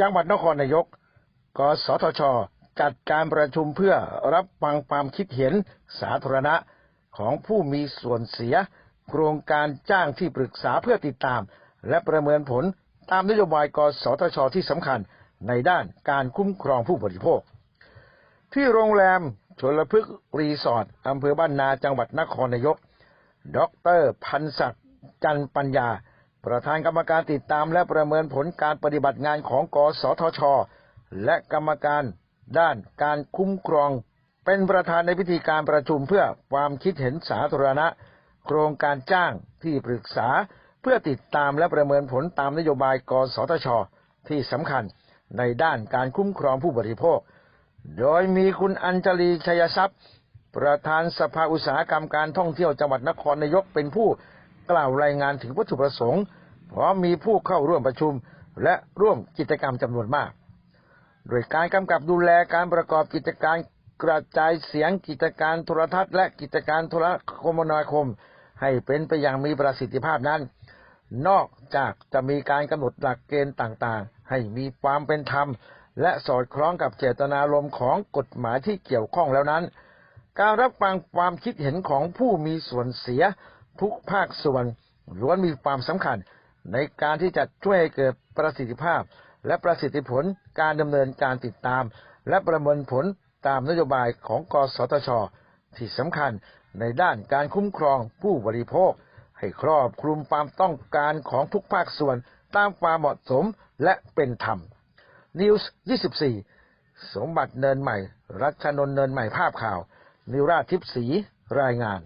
จังหวัดนครนายก กสทช จัดการประชุมเพื่อรับฟังความคิดเห็นสาธารณะของผู้มีส่วนเสีย โครงการจ้างที่ปรึกษาเพื่อติดตาม และประเมินผลตามนโยบายกสทช ที่สำคัญในด้านการคุ้มครองผู้บริโภค ที่โรงแรมชลพฤกษ์รีสอร์ทอำเภอบ้านนาจังหวัดนครนายก ดร พันศักดิ์จันปัญญา ประธานกรรมการติดตามและประเมินผลการปฏิบัติงานของกสทช และกรรมการด้านการคุ้มครอง เป็นประธานในพิธีการประชุมเพื่อความคิดเห็นสาธารณะ โครงการจ้างที่ปรึกษาเพื่อติดตามและประเมินผลตามนโยบาย กสทช ที่สำคัญในด้านการคุ้มครองผู้บริโภค โดยมีคุณอัญชลีชัยทรัพย์ ประธานสภาอุตสาหกรรมการท่องเที่ยวจังหวัดนครนายกเป็นผู้ กล่าวรายงานถึงวัตถุประสงค์พร้อมมีผู้เข้าร่วมประชุม และร่วมกิจกรรมจำนวนมาก โดยการกำกับดูแลการประกอบกิจการกระจายเสียงกิจการโทรทัศน์ และกิจการโทรคมนาคม ให้เป็นไปอย่างมีประสิทธิภาพนั้น นอกจากจะมีการกำหนดหลักเกณฑ์ต่างๆ ให้มีความเป็นธรรม และสอดคล้องกับเจตนารมณ์ของกฎหมายที่เกี่ยวข้องแล้วนั้น การรับฟังความคิดเห็นของผู้มีส่วนเสีย ทุกภาคส่วนล้วนมีความสำคัญ ในการที่จะช่วยให้เกิดประสิทธิภาพ และประสิทธิผลการดำเนินการติดตาม และประเมินผลตามนโยบายของกสทช ที่สำคัญในด้านการคุ้มครองผู้บริโภค ให้ครอบคลุมความต้องการของทุกภาคส่วนตามความเหมาะสมและเป็นธรรมนิวส์24 สมบัติเนินใหม่ รัชนนเนินใหม่ภาพข่าว นิราทิพย์ศรีรายงาน